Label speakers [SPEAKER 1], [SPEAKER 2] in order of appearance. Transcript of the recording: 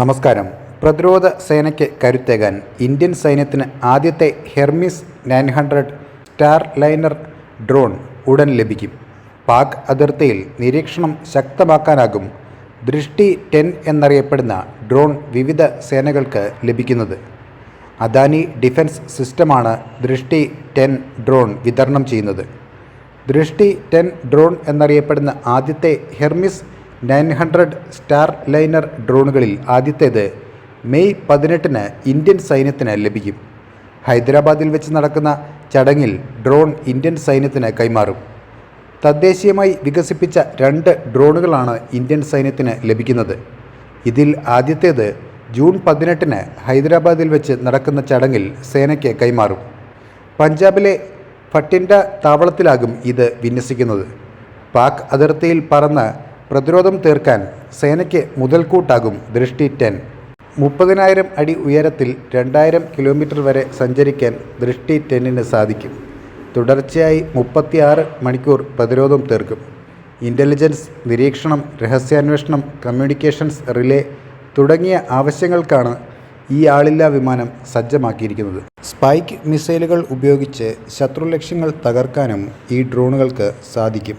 [SPEAKER 1] നമസ്കാരം. പ്രതിരോധ സേനയ്ക്ക് കരുത്തേകാൻ ഇന്ത്യൻ സൈന്യത്തിന് ആദ്യത്തെ Hermes nine hundred Starliner drone ഉടൻ ലഭിക്കും. പാക് അതിർത്തിയിൽ നിരീക്ഷണം ശക്തമാക്കാനാകും ദൃഷ്ടി ടെൻ എന്നറിയപ്പെടുന്ന ഡ്രോൺ വിവിധ സേനകൾക്ക് ലഭിക്കുന്നത്. അദാനി ഡിഫൻസ് സിസ്റ്റമാണ് ദൃഷ്ടി ടെൻ ഡ്രോൺ വിതരണം ചെയ്യുന്നത്. ദൃഷ്ടി ടെൻ ഡ്രോൺ എന്നറിയപ്പെടുന്ന ആദ്യത്തെ Hermes nine hundred Starliner ഡ്രോണുകളിൽ ആദ്യത്തേത് മെയ് പതിനെട്ടിന് ഇന്ത്യൻ സൈന്യത്തിന് ലഭിക്കും. ഹൈദരാബാദിൽ വെച്ച് നടക്കുന്ന ചടങ്ങിൽ ഡ്രോൺ ഇന്ത്യൻ സൈന്യത്തിന് കൈമാറും. തദ്ദേശീയമായി വികസിപ്പിച്ച രണ്ട് ഡ്രോണുകളാണ് ഇന്ത്യൻ സൈന്യത്തിന് ലഭിക്കുന്നത്. ഇതിൽ ആദ്യത്തേത് ജൂൺ പതിനെട്ടിന് ഹൈദരാബാദിൽ വെച്ച് നടക്കുന്ന ചടങ്ങിൽ സേനയ്ക്ക് കൈമാറും. പഞ്ചാബിലെ ഫട്ടിൻഡ താവളത്തിലാകും ഇത് വിന്യസിക്കുന്നത്. പാക് അതിർത്തിയിൽ പറന്ന് പ്രതിരോധം തീർക്കാൻ സേനയ്ക്ക് മുതൽക്കൂട്ടാകും ദൃഷ്ടി ടെൻ. മുപ്പതിനായിരം അടി ഉയരത്തിൽ രണ്ടായിരം കിലോമീറ്റർ വരെ സഞ്ചരിക്കാൻ ദൃഷ്ടി ടെന്നിന് സാധിക്കും. തുടർച്ചയായി മുപ്പത്തിയാറ് മണിക്കൂർ പ്രതിരോധം തീർക്കും. ഇന്റലിജൻസ് നിരീക്ഷണം രഹസ്യാന്വേഷണം കമ്മ്യൂണിക്കേഷൻസ് റിലേ തുടങ്ങിയ ആവശ്യങ്ങൾക്കാണ് ഈ ആളില്ലാ വിമാനം സജ്ജമാക്കിയിരിക്കുന്നത്. സ്പൈക്ക് മിസൈലുകൾ ഉപയോഗിച്ച് ശത്രു ലക്ഷ്യങ്ങൾ തകർക്കാനും ഈ ഡ്രോണുകൾക്ക് സാധിക്കും.